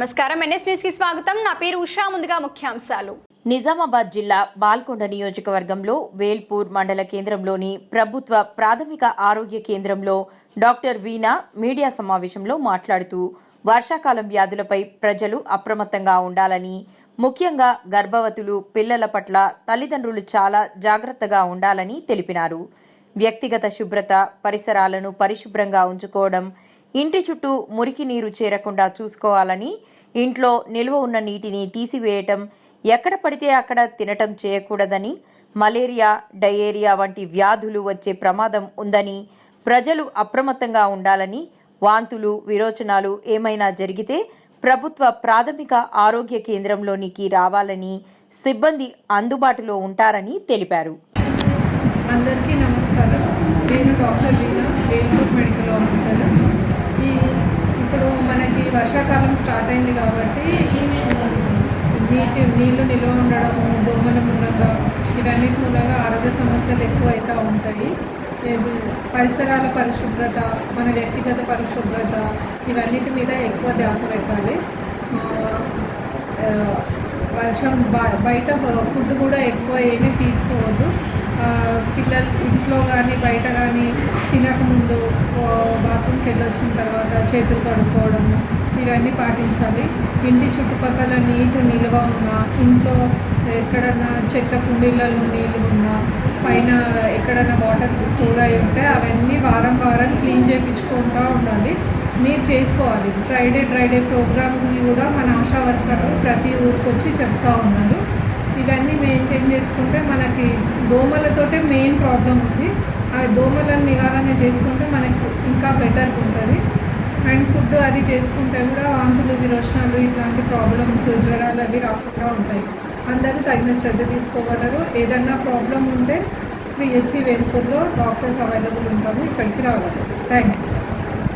నమస్కారం. ఎన్ఎస్ న్యూస్కి స్వాగతం. నా పేరు ఉషా. ముందుగా ముఖ్యాంశాలు. నిజామాబాద్ జిల్లా బాల్కొండ నియోజకవర్గంలో వేల్పూర్ మండల కేంద్రంలోని ప్రభుత్వ ప్రాథమిక ఆరోగ్య కేంద్రంలో డాక్టర్ వీణా మీడియా సమావేశంలో మాట్లాడుతూ వర్షాకాలం వ్యాధులపై ప్రజలు అప్రమత్తంగా ఉండాలని ముఖ్యంగా గర్భవతులు పిల్లల పట్ల తల్లిదండ్రులు చాలా జాగ్రత్తగా ఉండాలని తెలిపినారు. వ్యక్తిగత శుభ్రత పరిసరాలను పరిశుభ్రంగా ఉంచుకోవడం ఇంటి చుట్టూ మురికి నీరు చేరకుండా చూసుకోవాలని ఇంట్లో నిల్వ ఉన్న నీటిని తీసివేయటం ఎక్కడ పడితే అక్కడ తినటం చేయకూడదని మలేరియా డయేరియా వంటి వ్యాధులు వచ్చే ప్రమాదం ఉందని ప్రజలు అప్రమత్తంగా ఉండాలని వాంతులు విరోచనాలు ఏమైనా జరిగితే ప్రభుత్వ ప్రాథమిక ఆరోగ్య కేంద్రంలోనికి రావాలని సిబ్బంది అందుబాటులో ఉంటారని తెలిపారు. అందరికీ నమస్కారం నేను doctor Veena Velpur medical officer ఈ ఇప్పుడు మనకి వర్షాకాలం స్టార్ట్ అయింది కాబట్టి నీటి నీళ్ళు నిల్వ ఉండడం దోమల మూలంగా ఇవన్నిటి మూలంగా ఆరోగ్య సమస్యలు ఎక్కువైతే ఉంటాయి. పరిసరాల పరిశుభ్రత మన వ్యక్తిగత పరిశుభ్రత ఇవన్నిటి మీద ఎక్కువ ధ్యాస పెట్టాలి. వర్షం బ- బయట ఫుడ్ కూడా ఎక్కువ ఏమీ తీసుకోవద్దు. పిల్లలు ఇంట్లో కానీ బయట కానీ తినకముందు బాత్రూమ్కి వెళ్ళి వచ్చిన తర్వాత చేతులు కడుక్కోవడం ఇవన్నీ పాటించాలి. ఇంటి చుట్టుపక్కల నీటి నిల్వ ఉన్నా ఇంట్లో ఎక్కడన్నా చెత్త కుండీలలో నీళ్ళు ఉన్నా పైన ఎక్కడైనా వాటర్ స్టోర్ అయి ఉంటే అవన్నీ వారం వారం క్లీన్ చేయించుకుంటూ ఉండాలి. మీరు చేసుకోవాలి. ఫ్రైడే డ్రైడే ప్రోగ్రామ్ని కూడా మన ఆశా వర్కర్లు ప్రతి ఊరికి వచ్చి చెప్తా ఉన్నారు. ఇవన్నీ మెయింటైన్ చేసుకుంటే మనకి దోమలతోటే మెయిన్ ప్రాబ్లం ఉంది. ఆ దోమలను నివారణ చేసుకుంటే మనకు ఇంకా బెటర్గా ఉంటుంది. అండ్ ఫుడ్ అది చేసుకుంటే కూడా వాంతులు విరోచనాలు ఇట్లాంటి ప్రాబ్లమ్స్ జ్వరాలు అవి రాకుండా ఉంటాయి. అందరూ తగిన శ్రద్ధ తీసుకోగలరు. ఏదన్నా ప్రాబ్లం ఉంటే పిఎస్సి వేల్పూర్లో డాక్టర్స్ అవైలబుల్ ఉంటారు. ఇక్కడికి రావాలి. Thank you